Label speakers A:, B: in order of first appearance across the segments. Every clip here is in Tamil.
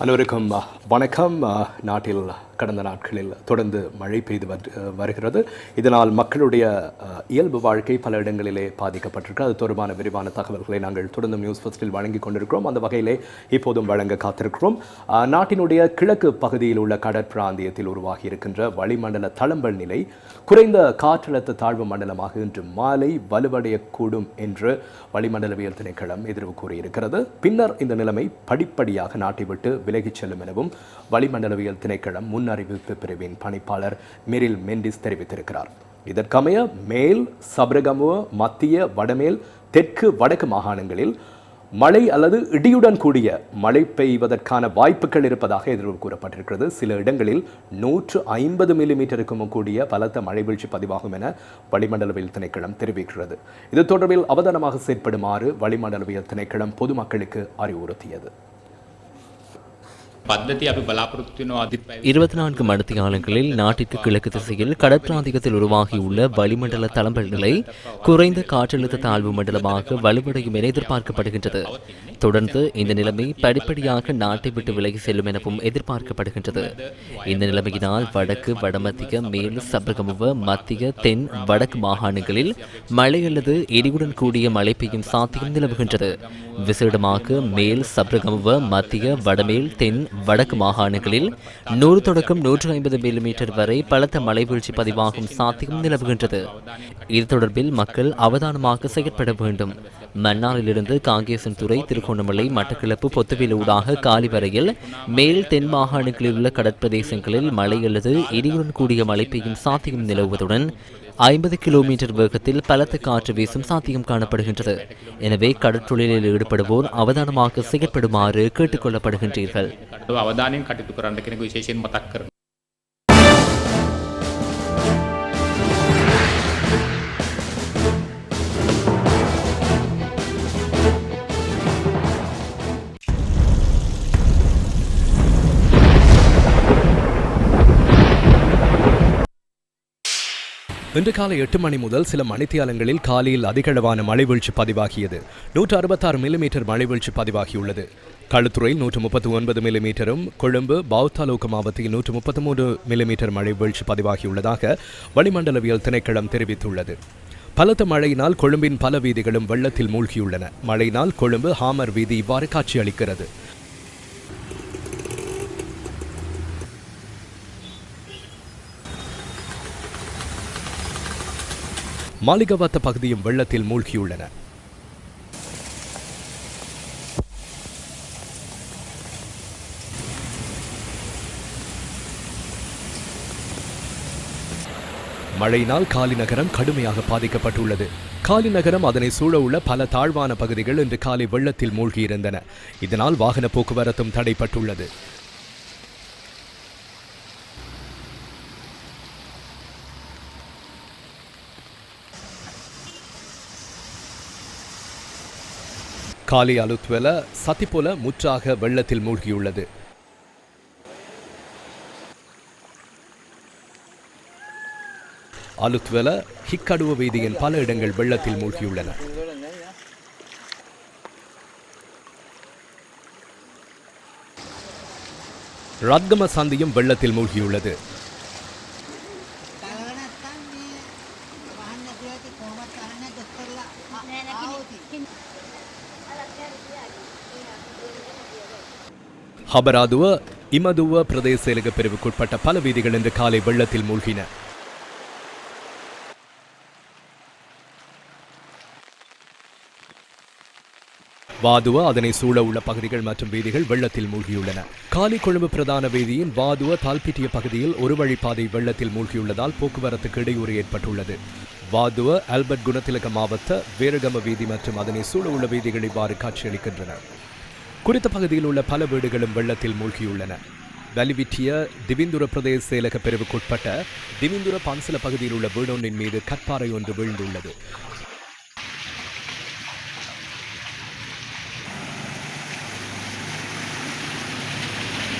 A: அனைவருக்கும் வணக்கம் நாட்டில் கடந்த நாட்களில் தொடர்ந்து மழை பெய்து வரு- வருகிறது. இதனால் மக்களுடைய இயல்பு வாழ்க்கை பல இடங்களிலே பாதிக்கப்பட்டிருக்கு. அது தொடர்பான விரிவான தகவல்களை நாங்கள் தொடர்ந்து நியூஸ் ஃபஸ்ட்டில் வழங்கி கொண்டிருக்கிறோம். அந்த வகையிலே இப்போதும் வழங்க காத்திருக்கிறோம். நாட்டினுடைய கிழக்கு பகுதியில் உள்ள கடற்பிராந்தியத்தில் உருவாகி இருக்கின்ற வளிமண்டல தளம்பல் நிலை குறைந்த காற்றழுத்த தாழ்வு மண்டலமாக இன்று மாலை வலுவடையக்கூடும் என்று வளிமண்டலவியல் திணைக்களம் எதிர்வு கூறியிருக்கிறது. பின்னர் இந்த நிலைமை படிப்படியாக நாட்டை விட்டு விலகிச் செல்லும் எனவும் வளிமண்டலவியல் திணைக்களம் முன் முன் அறிவிப்பு பிரிவின் பணிப்பாளர் மிரில் மெண்டிஸ் தெரிவித்திருக்கிறார். இதற்கமைய மேல் சபரகமுவ மத்திய வடமேல் தெற்கு வடக்கு மாகாணங்களில் மழை அல்லது இடியுடன் கூடிய மழை பெய்வதற்கான வாய்ப்புகள் இருப்பதாக எதிர்வு கூறப்பட்டிருக்கிறது. சில இடங்களில் நூற்று ஐம்பது மில்லிமீட்டருக்கும் கூடிய பலத்த மழை வீழ்ச்சி பதிவாகும் என வளிமண்டலவியல் திணைக்களம் தெரிவிக்கிறது. இது தொடர்பில் அவதானமாக செயற்படுமாறு வளிமண்டலவியல் திணைக்களம் பொதுமக்களுக்கு அறிவுறுத்தியது.
B: இருபத்தி நான்கு மணித்தியாலங்களில் நாட்டிற்கு கிழக்கு திசையில் கடற்பிராந்தியத்தில் உருவாகியுள்ள வளிமண்டல தளம்பல் நிலை குறைந்த காற்றழுத்த தாழ்வு மண்டலமாக வலுவடையும் என எதிர்பார்க்கப்படுகின்றது. தொடர்ந்து இந்த நிலைமை படிப்படியாக நாட்டை விட்டு விலகி செல்லும் எனவும் எதிர்பார்க்கப்படுகின்றது. இந்த நிலைமையினால் வடக்கு வடமத்திய மேல் சபரகமுவ மத்திய தென் வடக்கு மாகாணங்களில் மழை அல்லது இடியுடன் கூடிய மழை பெய்யும் சாத்தியம் நிலவுகின்றது. விசேடமாக மேல் சப்ரகமுவ மத்திய வடமேல் தென் வடக்கு மாகாணங்களில் நூறு தொடக்கம் நூற்று ஐம்பது மில்லிமீட்டர் வரை பலத்த மழை வீழ்ச்சி பதிவாகும் சாத்தியம் நிலவுகின்றது. இது தொடர்பில் மக்கள் அவதானமாக செயற்பட வேண்டும். மன்னாரிலிருந்து காங்கேசன் துறை திருகோணமலை மட்டக்கிழப்பு பொத்துவில் ஊடாக காலி வரையில் மேல் தென் மாகாணங்களில் உள்ள கடற்பிரதேசங்களில் மழை அல்லது இடியுடன் கூடிய மழை பெய்யும் சாத்தியம் நிலவுவதுடன் ஐம்பது கிலோமீட்டர் வேகத்தில் பலத்த காற்று வீசும் சாத்தியம் காணப்படுகின்றது. எனவே கடற்றொழிலில் ஈடுபடுவோர் அவதானமாக செயற்படுமாறு கேட்டுக்கொள்ளப்படுகின்றீர்கள்
A: இன்று காலை எட்டு மணி முதல் சில மணித்தியாலங்களில் காலையில் அதிகளவான மழை வீழ்ச்சி பதிவாகியது. நூற்று அறுபத்தாறு மில்லிமீட்டர் மழைவீழ்ச்சி பதிவாகியுள்ளது. களுத்துறையில் நூற்று முப்பத்தி ஒன்பது மில்லிமீட்டரும் கொழும்பு பௌத்தாலோக மாவட்டத்தில் நூற்று முப்பத்தி மூன்று மில்லிமீட்டர் மழை வீழ்ச்சி பதிவாகியுள்ளதாக வளிமண்டலவியல் திணைக்களம் தெரிவித்துள்ளது. பலத்த மழையினால் கொழும்பின் பல வீதிகளும் வெள்ளத்தில் மூழ்கியுள்ளன. மழையினால் கொழும்பு ஹாமர் வீதி இவ்வாறு காட்சியளிக்கிறது. மாளிகவாத்த பகுதியும் வெள்ளத்தில் மூழ்கியுள்ளன. மழையினால் காலி நகரம் கடுமையாக பாதிக்கப்பட்டுள்ளது. காலி நகரம் அதனை சூழ உள்ள பல தாழ்வான பகுதிகள் இன்று காலை வெள்ளத்தில் மூழ்கியிருந்தன. இதனால் வாகன போக்குவரத்தும் தடைப்பட்டுள்ளது. காலி அலுத்வெல சத்திபோல முற்றாக வெள்ளத்தில் மூழ்கியுள்ளது. அலுத்வெல ஹிக்கடுவ வீதியின் பல இடங்கள் வெள்ளத்தில் மூழ்கியுள்ளன. ரத்கம சந்தியும் வெள்ளத்தில் மூழ்கியுள்ளது. ஹபராதுவ இமதுவ பிரதேச செயலக பிரிவுக்குட்பட்ட பல வீதிகள் இன்று காலை வெள்ளத்தில் மூழ்கின. வாதுவ அதனை சூழ உள்ள பகுதிகள் மற்றும் வீதிகள் வெள்ளத்தில் மூழ்கியுள்ளன. காலி கொழும்பு பிரதான வீதியின் வாதுவ தால்பிட்டிய பகுதியில் ஒரு வழிப்பாதை வெள்ளத்தில் மூழ்கியுள்ளதால் போக்குவரத்துக்கு இடையூறு ஏற்பட்டுள்ளது. வாதுவ ஆல்பர்ட் குணத்திலக மாவட்ட வேரகம வீதி மற்றும் அதனை சூழ உள்ள வீதிகள் இவ்வாறு காட்சியளிக்கின்றன. குறித்த பகுதியில் உள்ள பல வீடுகளும் வெள்ளத்தில் மூழ்கியுள்ளன. வலிவிற்றிய திவிந்துர பிரதேச செயலக பிரிவுக்குட்பட்ட திவிந்துர பன்சல பகுதியில் உள்ள வீடொன்றின் மீது கற்பாறை ஒன்று வீழ்ந்துள்ளது.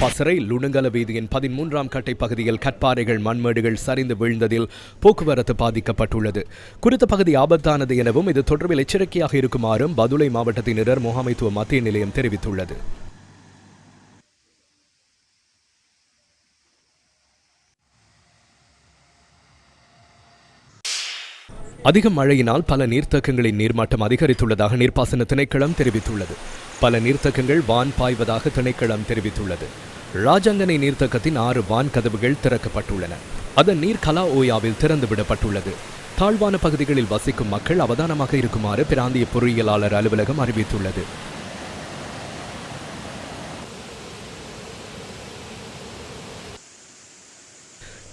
A: பசறை லுணுங்கல வீதியின் பதிமூன்றாம் கட்டை பகுதியில் கற்பாறைகள் மண்மேடுகள் சரிந்து வீழ்ந்ததில் போக்குவரத்து பாதிக்கப்பட்டுள்ளது. குறித்த பகுதி ஆபத்தானது எனவும் இது தொடர்பில் எச்சரிக்கையாக இருக்குமாறும் பதுளை மாவட்டத்தினர் முகாமைத்துவ மத்திய நிலையம் தெரிவித்துள்ளது. அதிக மழையினால் பல நீர்த்தக்கங்களின் நீர்மட்டம் அதிகரித்துள்ளதாக நீர்ப்பாசன திணைக்களம் தெரிவித்துள்ளது. பல நீர்த்தக்கங்கள் வான் பாய்வதாக திணைக்களம் தெரிவித்துள்ளது. ராஜாங்கனை நீர்த்தக்கத்தின் ஆறு வான் கதவுகள் திறக்கப்பட்டுள்ளன. அதன் நீர் கலா ஓயாவில் திறந்துவிடப்பட்டுள்ளது. தாழ்வான பகுதிகளில் வசிக்கும் மக்கள் அவதானமாக இருக்குமாறு பிராந்திய பொறியியலாளர் அலுவலகம் அறிவித்துள்ளது.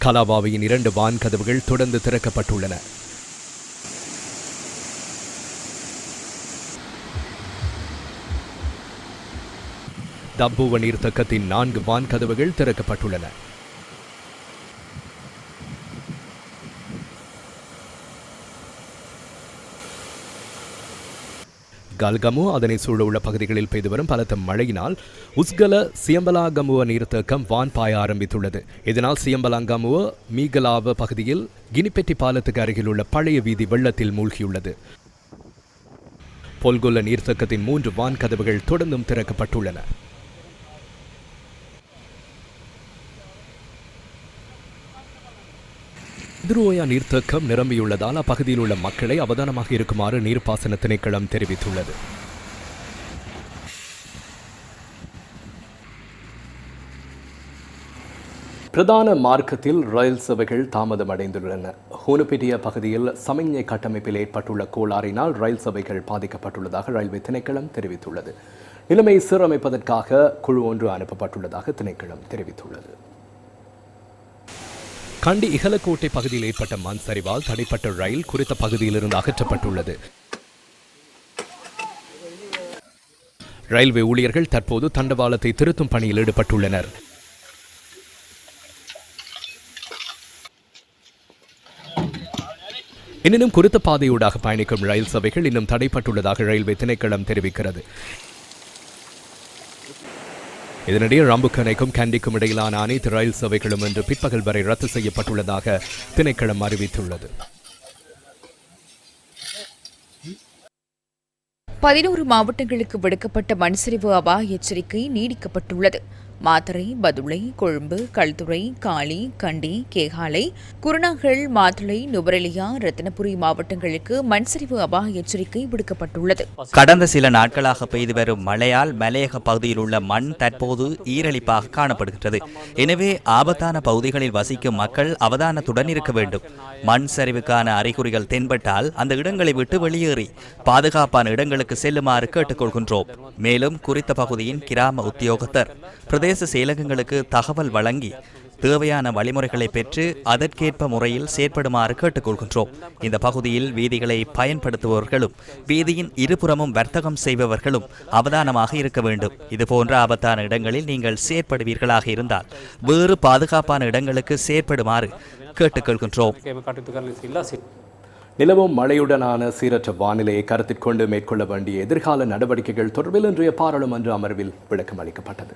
A: கலாபாவையின் இரண்டு வான் கதவுகள் தொடர்ந்து திறக்கப்பட்டுள்ளன. தம்புவ நீர்த்தக்கத்தின் நான்கு வான் கதவுகள் திறக்கப்பட்டுள்ளன. கல்கமு அதனை சூழவுள்ள பகுதிகளில் பெய்து வரும் பலத்த மழையினால் உஸ்கல சியம்பலாகமுவ நீர்த்தேக்கம் வான் பாய ஆரம்பித்துள்ளது. இதனால் சியம்பலாங்கமுவ மீகலாவ பகுதியில் கினிப்பெட்டி பாலத்துக்கு அருகில் உள்ள பழைய வீதி வெள்ளத்தில் மூழ்கியுள்ளது. பொல்கொல்ல நீர்த்தேக்கத்தின் மூன்று வான் கதவுகள் தொடர்ந்தும் திறக்கப்பட்டுள்ளன. எதிரோயா நீர்த்தேக்கம் நிரம்பியுள்ளதால் அப்பகுதியில் உள்ள மக்களை அவதானமாக இருக்குமாறு நீர்ப்பாசன திணைக்களம் தெரிவித்துள்ளது. பிரதான மார்க்கத்தில் ரயில் சேவைகள் தாமதம் அடைந்துள்ளன ஹூனுபிட்டிய பகுதியில் சமிஞ்ஞை கட்டமைப்பில் ஏற்பட்டுள்ள கோளாறினால் ரயில் சேவைகள் பாதிக்கப்பட்டுள்ளதாக ரயில்வே திணைக்களம் தெரிவித்துள்ளது. நிலைமை சீரமைப்பதற்காக குழு ஒன்று அனுப்பப்பட்டுள்ளதாக திணைக்களம் தெரிவித்துள்ளது. கண்டி இகலக்கோட்டை பகுதியில் ஏற்பட்ட மண் சரிவால் தடைப்பட்ட ரயில் குறித்த பகுதியிலிருந்து அகற்றப்பட்டுள்ளது. ரயில்வே ஊழியர்கள் தற்போது தண்டவாளத்தை திருத்தும் பணியில் ஈடுபட்டுள்ளனர். எனினும் குறித்த பாதையூடாக பயணிக்கும் ரயில் சேவைகள் இன்னும் தடைப்பட்டுள்ளதாக ரயில்வே திணைக்களம் தெரிவிக்கிறது. இதனிடையே ரம்புக்கனைக்கும் கேண்டிக்கும் இடையிலான அனைத்து ரயில் சேவைகளும் இன்று பிற்பகல் வரை ரத்து செய்யப்பட்டுள்ளதாக திணைக்களம் அறிவித்துள்ளது.
C: பதினோரு மாவட்டங்களுக்கு விடுக்கப்பட்ட மண்சரிவு அபாய எச்சரிக்கை நீடிக்கப்பட்டுள்ளது. மாத்தறை பதுளை கொழும்பு கல்துறை காலி கண்டி கேகாலை குருணாகல் மாத்தளை நுவரெலியா ரத்தினபுரி மாவட்டங்களுக்கு மண்சரிவு அபாய எச்சரிக்கை விடுக்கப்பட்டுள்ளது.
D: கடந்த சில நாட்களாக பெய்து வரும் மழையால் மலையக பகுதியில் உள்ள மண் தற்போது ஈரழிப்பாக காணப்படுகின்றது. எனவே ஆபத்தான பகுதிகளில் வசிக்கும் மக்கள் அவதானத்துடன் இருக்க வேண்டும். மண் சரிவுக்கான அறிகுறிகள் தென்பட்டால் அந்த இடங்களை விட்டு வெளியேறி பாதுகாப்பான இடங்களுக்கு செல்லுமாறு கேட்டுக்கொள்கின்றோம். மேலும் குறித்த பகுதியின் கிராம உத்தியோகத்தர் பிரதேச செயலகங்களுக்கு தகவல் வழங்கி தேவையான வழிமுறைகளை பெற்று அதற்கேற்ப முறையில் செயற்படுமாறு கேட்டுக்கொள்கின்றோம். இந்த பகுதியில் வீதிகளை பயன்படுத்துபவர்களும் வீதியின் இருபுறமும் வர்த்தகம் செய்பவர்களும் அவதானமாக இருக்க வேண்டும். இதுபோன்ற ஆபத்தான இடங்களில் நீங்கள் செயற்படுவீர்களாக இருந்தால் வேறு பாதுகாப்பான இடங்களுக்கு செயற்படுமாறு கேட்டுக்கொள்கின்றோம்
A: நிலவும் மழையுடனான சீரற்ற வானிலையை கருத்தில் கொண்டு மேற்கொள்ள வேண்டிய எதிர்கால நடவடிக்கைகள் தொடர்பில் இன்றைய பாராளுமன்ற அமர்வில் விளக்கம் அளிக்கப்பட்டது.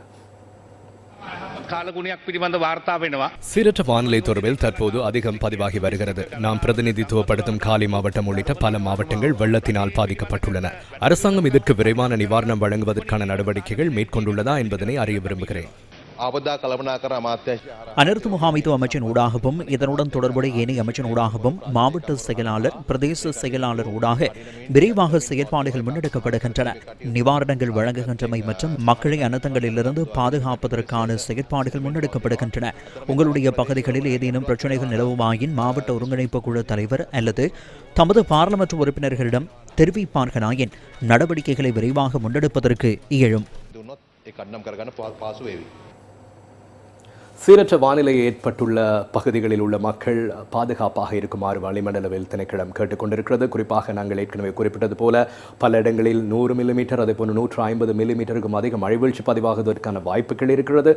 A: சீரற்ற வானிலை தொடர்பில் தற்போது அதிகம் பதிவாகி வருகிறது. நாம் பிரதிநிதித்துவப்படுத்தும் காலி மாவட்டம் உள்ளிட்ட பல மாவட்டங்கள் வெள்ளத்தினால் பாதிக்கப்பட்டுள்ளன. அரசாங்கம் இதற்கு விரைவான நிவாரணம் வழங்குவதற்கான நடவடிக்கைகள் மேற்கொண்டுள்ளதா என்பதனை அறிய விரும்புகிறேன்.
E: ආපදා කළමනා කර අමාත්‍යංශ
F: அனர்த்த முகாமைத்துவ அமைச்சின் ஊடாகவும் இதனுடன் தொடர்புடைய ஏனைய அமைச்சின் ஊடாகவும் மாவட்ட செயலாளர் பிரதேச செயலாளர் ஊடாக விரைவாக செயற்பாடுகள் முன்னெடுக்கப்படுகின்றன நிவாரணங்கள் வழங்குகின்றமை மற்றும் மக்களை அனர்த்தங்களிலிருந்து பாதுகாப்பதற்கான செயற்பாடுகள் முன்னெடுக்கப்படுகின்றன உங்களுடைய பகுதிகளில் ஏதேனும் பிரச்சனைகள் நிலவுமாயின் மாவட்ட ஒருங்கிணைப்பு குழு தலைவர் அல்லது தமது பாராளுமன்ற உறுப்பினர்களிடம் தெரிவிப்பார்களாயின் நடவடிக்கைகளை விரைவாக முன்னெடுப்பதற்கு இயலும்
A: சீரற்ற வானிலை ஏற்பட்டுள்ள பகுதிகளில் உள்ள மக்கள் பாதுகாப்பாக இருக்குமாறு வளிமண்டலவில் திணைக்களம் கேட்டுக்கொண்டிருக்கிறது. குறிப்பாக நாங்கள் ஏற்கனவே குறிப்பிட்டது போல பல இடங்களில் நூறு மில்லிமீட்டர் அதே போன்று நூற்று ஐம்பது மில்லிமீட்டருக்கும் அதிக மழை வீழ்ச்சி பதிவாகுவதற்கான வாய்ப்புகள் இருக்கிறது.